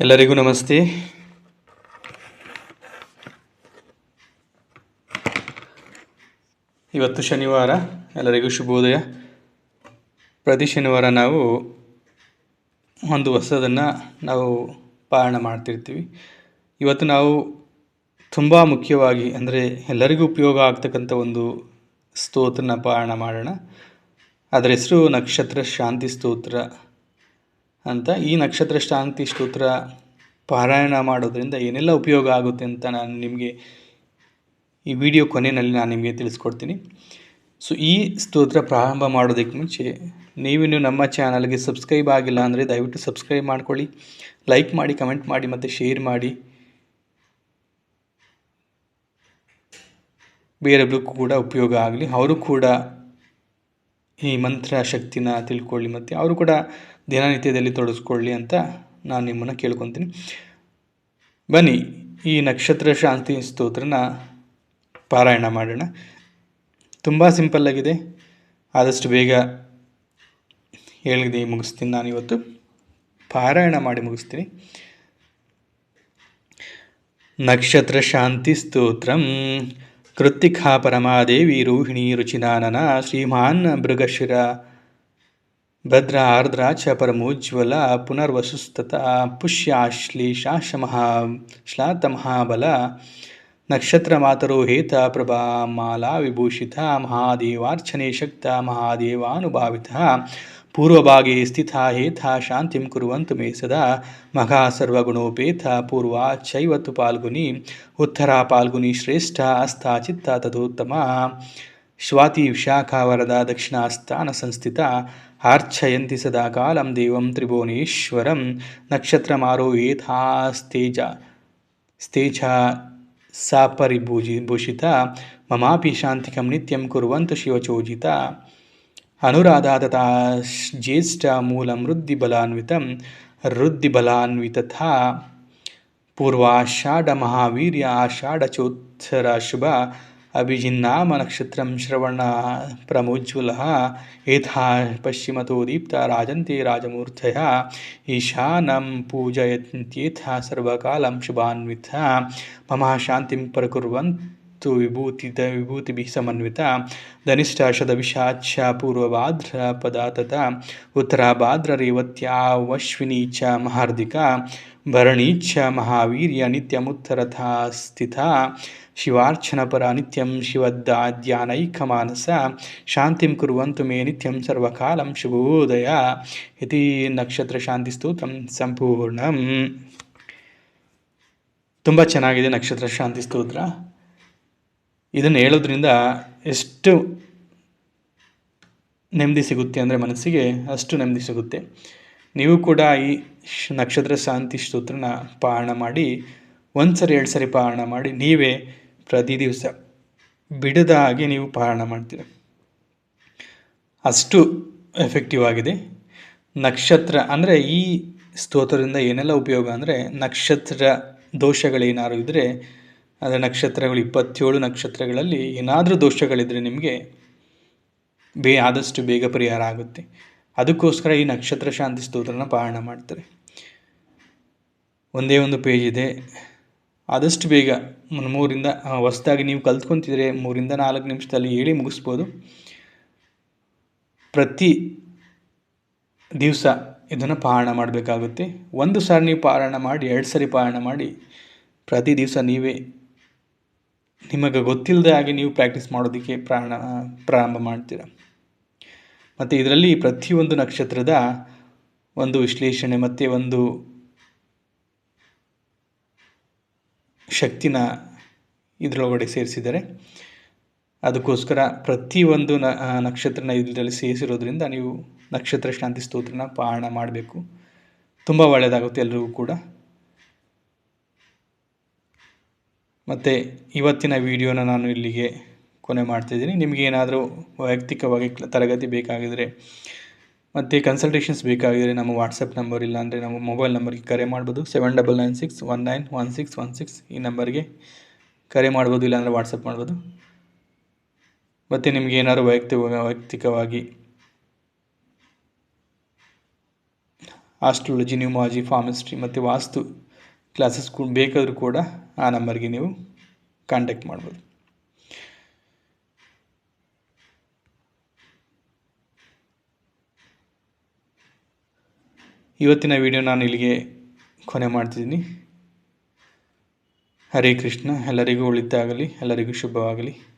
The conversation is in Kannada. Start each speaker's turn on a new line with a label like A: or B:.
A: ಎಲ್ಲರಿಗೂ ನಮಸ್ತೆ. ಇವತ್ತು ಶನಿವಾರ, ಎಲ್ಲರಿಗೂ ಶುಭೋದಯ. ಪ್ರತಿ ಶನಿವಾರ ನಾವು ಒಂದು ಹೊಸದನ್ನು ನಾವು ಪಾರಣ ಮಾಡ್ತಿರ್ತೀವಿ. ಇವತ್ತು ನಾವು ತುಂಬ ಮುಖ್ಯವಾಗಿ, ಅಂದರೆ ಎಲ್ಲರಿಗೂ ಉಪಯೋಗ ಆಗ್ತಕ್ಕಂಥ ಒಂದು ಸ್ತೋತ್ರನ ಪಾರಣ ಮಾಡೋಣ. ಅದರ ಹೆಸರು ನಕ್ಷತ್ರ ಶಾಂತಿ ಸ್ತೋತ್ರ. ಅಂತ ಈ ನಕ್ಷತ್ರ ಶಾಂತಿ ಸ್ತೋತ್ರ ಪಾರಾಯಣ ಮಾಡೋದ್ರಿಂದ ಏನೆಲ್ಲ ಉಪಯೋಗ ಆಗುತ್ತೆ ಅಂತ ನಾನು ನಿಮಗೆ ಈ ವಿಡಿಯೋ ಕೊನೆಯಲ್ಲಿ ನಾನು ನಿಮಗೆ ತಿಳಿಸ್ಕೊಡ್ತೀನಿ. ಸೊ ಈ ಸ್ತೋತ್ರ ಪ್ರಾರಂಭ ಮಾಡೋದಕ್ಕೆ ಮುಂಚೆ ನೀವಿನ್ನು ನಮ್ಮ ಚಾನಲ್ಗೆ ಸಬ್ಸ್ಕ್ರೈಬ್ ಆಗಿಲ್ಲ ಅಂದರೆ ದಯವಿಟ್ಟು ಸಬ್ಸ್ಕ್ರೈಬ್ ಮಾಡ್ಕೊಳ್ಳಿ, ಲೈಕ್ ಮಾಡಿ, ಕಮೆಂಟ್ ಮಾಡಿ ಮತ್ತು ಶೇರ್ ಮಾಡಿ. ಬೇರೆಬ್ರಿಗೂ ಕೂಡ ಉಪಯೋಗ ಆಗಲಿ, ಅವರು ಕೂಡ ಈ ಮಂತ್ರ ಶಕ್ತಿನ ತಿಳ್ಕೊಳ್ಳಿ ಮತ್ತು ಅವರು ಕೂಡ ದಿನನಿತ್ಯದಲ್ಲಿ ತೊಡಗಿಸ್ಕೊಳ್ಳಿ ಅಂತ ನಾನು ನಿಮ್ಮನ್ನು ಕೇಳ್ಕೊತೀನಿ. ಬನ್ನಿ, ಈ ನಕ್ಷತ್ರ ಶಾಂತಿ ಸ್ತೋತ್ರನ ಪಾರಾಯಣ ಮಾಡೋಣ. ತುಂಬ ಸಿಂಪಲ್ಲಾಗಿದೆ ಆದಷ್ಟು ಬೇಗ ಹೇಳಿದೆ, ಮುಗಿಸ್ತೀನಿ ನಾನು ಇವತ್ತು. ಪಾರಾಯಣ ಮಾಡಿ ಮುಗಿಸ್ತೀನಿ. ನಕ್ಷತ್ರ ಶಾಂತಿ ಸ್ತೋತ್ರಂ. ಕೃತ್ತಿಕಾ ಪರಮಾದೇವಿ ರೋಹಿಣಿ ರುಚಿನಾನನ ಶ್ರೀಮಾನ್ ಮೃಗಶಿರ. ಭದ್ರ ಆರ್ದ್ರ ಚ ಪರಮೋಜ್ವಲ ಪುನರ್ವಸುಸ್ತತ ಪುಷ್ಯಾಶ್ಲೇಷಾಶ ಮಹಾ ಶ್ಲಾತ ಮಹಾಬಲ ನಕ್ಷತ್ರ ಮಾತರೋ ಹೇತ ಪ್ರಭಾ ಮಾಲಾ ವಿಭೂಷಿತ ಮಹಾದೇವಾರ್ಚನೆ ಶಕ್ತ ಮಹಾದೇವಾನುಭಾವಿತ ಪೂರ್ವಭಾಗಿ ಸ್ಥಿತಾಹೇಥ ಶಾಂತಿಂ ಕುರುವಂತು ಮೇ ಸದಾ ಮಘಾ ಸರ್ವಗುಣೋಪೇಥ ಪೂರ್ವಾ ಚೈವತ್ತು ಪಾಲ್ಗುನಿ ಉತ್ತರ ಪಾಲ್ಗುನಿ ಶ್ರೇಷ್ಠ ಅಸ್ಥ ಚಿತ್ತ ತದೋತ್ತಮ ಸ್ವಾತಿ ವಿಶಾಖಾವರದ ದಕ್ಷಿಣಾಸ್ಥಾನ ಸಂಸ್ಥಿತ ಆರ್ಚಯಂತಿ ಸದಾ ಕಾಲಂ ದೇವಂ ತ್ರಿಭುವನೇಶ್ವರಂ ನಕ್ಷತ್ರಮಾರೋಹೇಥಾಸ್ತೇಜ ಸ್ಥೇಜ ಸಾಪರಿಭೂಜಿ ಭೂಷಿತ ಮಮಾಪಿ ಶಾಂತಿಕಂ ನಿತ್ಯಂ ಕುರುವಂತು ಶಿವಚೋಜಿತ अनुराधा తథా జ్యేష్ఠ మూలం రుద్దిబలాన్వితం రుద్దిబలాన్విత పూర్వాషాఢ మహావీర్య ఆషాఢచోత్తర శుభ अभिजिन्नाम नक्षत्र श्रवण प्रमोज्वल यथा पश्चिमतो दीप्ता राजन्ते राजमूर्त ईशान पूजयथा सर्वकालं शुभान्वित मम शांति प्रकुर्वन् ಮತ್ತು ವಿಭೂತಿ ವಿಭೂತಿಭಿಃ ಸಮನ್ವಿತ ಧನಿಷ್ಠಾಶದ ವಿಷಾಚ್ಛ ಪೂರ್ವಭಾದ್ರ ಪದಾತದ ಉತ್ತರಾಭಾದ್ರ ರೇವತ್ಯಾವಶ್ವಿನಿ ಚ ಮಹಾರ್ದಿಕ ಭರಣಿ ಚ ಮಹಾವೀರ್ಯ ನಿತ್ಯಮುತ್ತರಥ ಸ್ಥಿತ ಶಿವಾರ್ಚನಪರ ನಿತ್ಯಂ ಶಿವದ್ದಾದ್ಯಾನೈಕಮಾನಸ ಶಾಂತಿಂ ಕುರುವಂತು ಮೇ ನಿತ್ಯಂ ಸರ್ವಕಾಲಂ ಶುಭೋದಯ ಇತಿ ನಕ್ಷತ್ರ ಶಾಂತಿ ಸ್ತೋತ್ರಂ ಸಂಪೂರ್ಣಂ. ತುಂಬ ಚೆನ್ನಾಗಿದೆ ನಕ್ಷತ್ರ ಶಾಂತಿ ಸ್ತೋತ್ರ. ಇದನ್ನು ಹೇಳೋದ್ರಿಂದ ಎಷ್ಟು ನೆಮ್ಮದಿ ಸಿಗುತ್ತೆ ಅಂದರೆ ಮನಸ್ಸಿಗೆ ಅಷ್ಟು ನೆಮ್ಮದಿ ಸಿಗುತ್ತೆ. ನೀವು ಕೂಡ ಈ ನಕ್ಷತ್ರ ಶಾಂತಿ ಸ್ತೋತ್ರನ ಪಾರಣ ಮಾಡಿ ಒಂದು ಸರಿ ಎರಡು ಸರಿ ಪಾರಣ ಮಾಡಿ, ನೀವೇ ಪ್ರತಿ ದಿವಸ ಬಿಡದ ಹಾಗೆ ನೀವು ಪಾರಣ ಮಾಡ್ತೀರ. ಅಷ್ಟು ಎಫೆಕ್ಟಿವ್ ಆಗಿದೆ. ನಕ್ಷತ್ರ ಅಂದರೆ ಈ ಸ್ತೋತ್ರದಿಂದ ಏನೆಲ್ಲ ಉಪಯೋಗ ಅಂದರೆ ನಕ್ಷತ್ರ ದೋಷಗಳೇನಾದ್ರು ಇದ್ದರೆ ಅಂದರೆ ನಕ್ಷತ್ರಗಳು ಇಪ್ಪತ್ತೇಳು ನಕ್ಷತ್ರಗಳಲ್ಲಿ ಏನಾದರೂ ದೋಷಗಳಿದ್ದರೆ ನಿಮಗೆ ಬೇ ಆದಷ್ಟು ಬೇಗ ಪರಿಹಾರ ಆಗುತ್ತೆ. ಅದಕ್ಕೋಸ್ಕರ ಈ ನಕ್ಷತ್ರ ಶಾಂತಿ ಸ್ತೋತ್ರನ ಪಾರಣ ಮಾಡ್ತಾರೆ. ಒಂದೇ ಒಂದು ಪೇಜ್ ಇದೆ. ಆದಷ್ಟು ಬೇಗ ಮೂರಿಂದ ಹೊಸ್ದಾಗಿ ನೀವು ಕಲ್ತ್ಕೊತಿದ್ರೆ ಮೂರಿಂದ ನಾಲ್ಕು ನಿಮಿಷದಲ್ಲಿ ಹೇಳಿ ಮುಗಿಸ್ಬೋದು. ಪ್ರತಿ ದಿವಸ ಇದನ್ನು ಪಾರಣ ಮಾಡಬೇಕಾಗುತ್ತೆ. ಒಂದು ಸಾರಿ ನೀವು ಪಾರಾಯಣ ಮಾಡಿ, ಎರಡು ಸಾರಿ ಪಾರಾಯಣ ಮಾಡಿ ಪ್ರತಿ ದಿವಸ ನೀವೇ ನಿಮಗೆ ಗೊತ್ತಿಲ್ಲದೆ ಹಾಗೆ ನೀವು ಪ್ರಾಕ್ಟೀಸ್ ಮಾಡೋದಕ್ಕೆ ಪ್ರಾಣ, ಪ್ರಾರಂಭ ಮಾಡ್ತೀರ? ಮತ್ತು ಇದರಲ್ಲಿ ಪ್ರತಿಯೊಂದು ನಕ್ಷತ್ರದ ಒಂದು ವಿಶ್ಲೇಷಣೆ, ಮತ್ತು ಒಂದು ಶಕ್ತಿನ ಇದರೊಳಗಡೆ ಸೇರಿಸಿದ್ದಾರೆ ಅದಕ್ಕೋಸ್ಕರ ಪ್ರತಿಯೊಂದು ನ ನಕ್ಷತ್ರನ ಇದರಲ್ಲಿ ಸೇರಿಸಿರೋದ್ರಿಂದ ನೀವು ನಕ್ಷತ್ರ ಶಾಂತಿ ಸ್ತೋತ್ರನ ಪಾರಾಯಣ ಮಾಡಬೇಕು. ತುಂಬ ಒಳ್ಳೆಯದಾಗುತ್ತೆ ಎಲ್ರಿಗೂ ಕೂಡ. ಮತ್ತು ಇವತ್ತಿನ ವಿಡಿಯೋನ ನಾನು ಇಲ್ಲಿಗೆ ಕೊನೆ ಮಾಡ್ತಿದ್ದೀನಿ. ನಿಮಗೆ ಏನಾದರೂ ವೈಯಕ್ತಿಕವಾಗಿ ತರಗತಿ ಬೇಕಾಗಿದ್ದರೆ ಮತ್ತು ಕನ್ಸಲ್ಟೇಷನ್ಸ್ ಬೇಕಾಗಿದ್ದರೆ ನಮ್ಮ ವಾಟ್ಸಪ್ ನಂಬರ್ ಇಲ್ಲಾಂದರೆ ನಮ್ಮ ಮೊಬೈಲ್ ನಂಬರ್ಗೆ ಕರೆ ಮಾಡ್ಬೋದು. Seven double nine six one nine one six one six ಈ ನಂಬರ್ಗೆ ಕರೆ ಮಾಡ್ಬೋದು ಇಲ್ಲಾಂದರೆ ವಾಟ್ಸಪ್ ಮಾಡ್ಬೋದು. ಮತ್ತು ನಿಮಗೆ ಏನಾದ್ರು ವೈಯಕ್ತಿಕ ವೈಯಕ್ತಿಕವಾಗಿ ಆಸ್ಟ್ರಾಲಜಿ ನ್ಯೂಮಾಲಜಿ ಫಾರ್ಮಿಸ್ಟ್ರಿ ಮತ್ತು ವಾಸ್ತು ಕ್ಲಾಸಸ್ ಬೇಕಾದರೂ ಕೂಡ ಆ ನಂಬರ್ಗೆ ನೀವು ಕಾಂಟ್ಯಾಕ್ಟ್ ಮಾಡ್ಬೋದು. ಇವತ್ತಿನ ವಿಡಿಯೋ ನಾನು ಇಲ್ಲಿಗೆ ಕೊನೆ ಮಾಡ್ತಿದ್ದೀನಿ. ಹರೇ ಕೃಷ್ಣ, ಎಲ್ಲರಿಗೂ ಒಳಿತಾಗಲಿ ಎಲ್ಲರಿಗೂ ಶುಭವಾಗಲಿ.